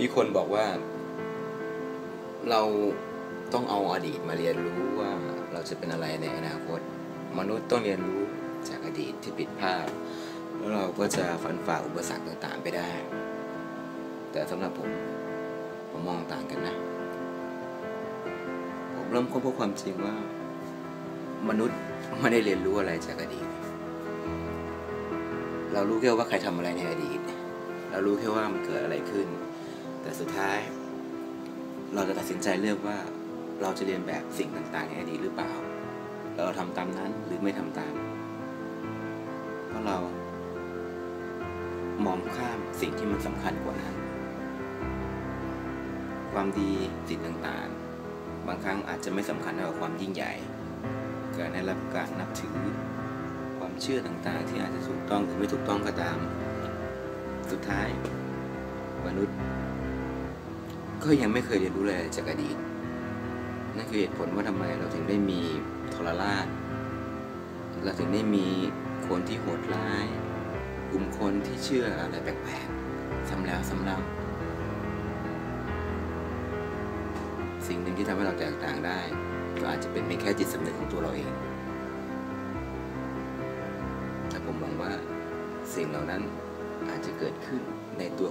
มีคนบอกว่า เราต้องเอาอดีตมาเรียนรู้ว่าเราจะเป็นอะไรในอนาคต มนุษย์ต้องเรียนรู้จากอดีตที่ผิดพลาดแล้วเราก็จะฝันฝ่าอุปสรรคต่างๆไปได้ แต่สำหรับผม ผมมองต่างกันนะ ผมเริ่มค้นพบความจริงว่า มนุษย์ไม่ได้เรียนรู้อะไรจากอดีต เรารู้แค่ว่าใครทำอะไรในอดีต เรารู้แค่ว่ามันเกิดอะไรขึ้น แต่สุดท้าย เราจะตัดสินใจเลือกว่าเราจะเรียนแบบสิ่งต่างๆในอดีตหรือเปล่าเราทำตามนั้นหรือไม่ทำตาม เพราะเรามองข้ามสิ่งที่มันสำคัญกว่านั้น ความดีสิ่งต่างๆ บางครั้งอาจจะไม่สำคัญเท่ากับความยิ่งใหญ่ การได้รับการนับถือ ความเชื่อต่างๆ ที่อาจจะถูกต้องหรือไม่ถูกต้องก็ตาม สุดท้าย มนุษย์ ก็ยังไม่เคยเรียนรู้อะไรจากอดีต นั่นคือเหตุผลว่าทำไมเราถึงได้มีทรราช เราถึงได้มีคนที่โหดร้าย กลุ่มคนที่เชื่ออะไรแปลกๆซ้ำแล้วซ้ำเล่าสิ่งหนึ่งที่ทำให้เราแตกต่างได้ ก็อาจจะเป็นเพียงแค่จิตสำนึกของตัวเราเองแต่ผมหวังว่าสิ่งเหล่านั้นอาจจะเกิดขึ้นในตัว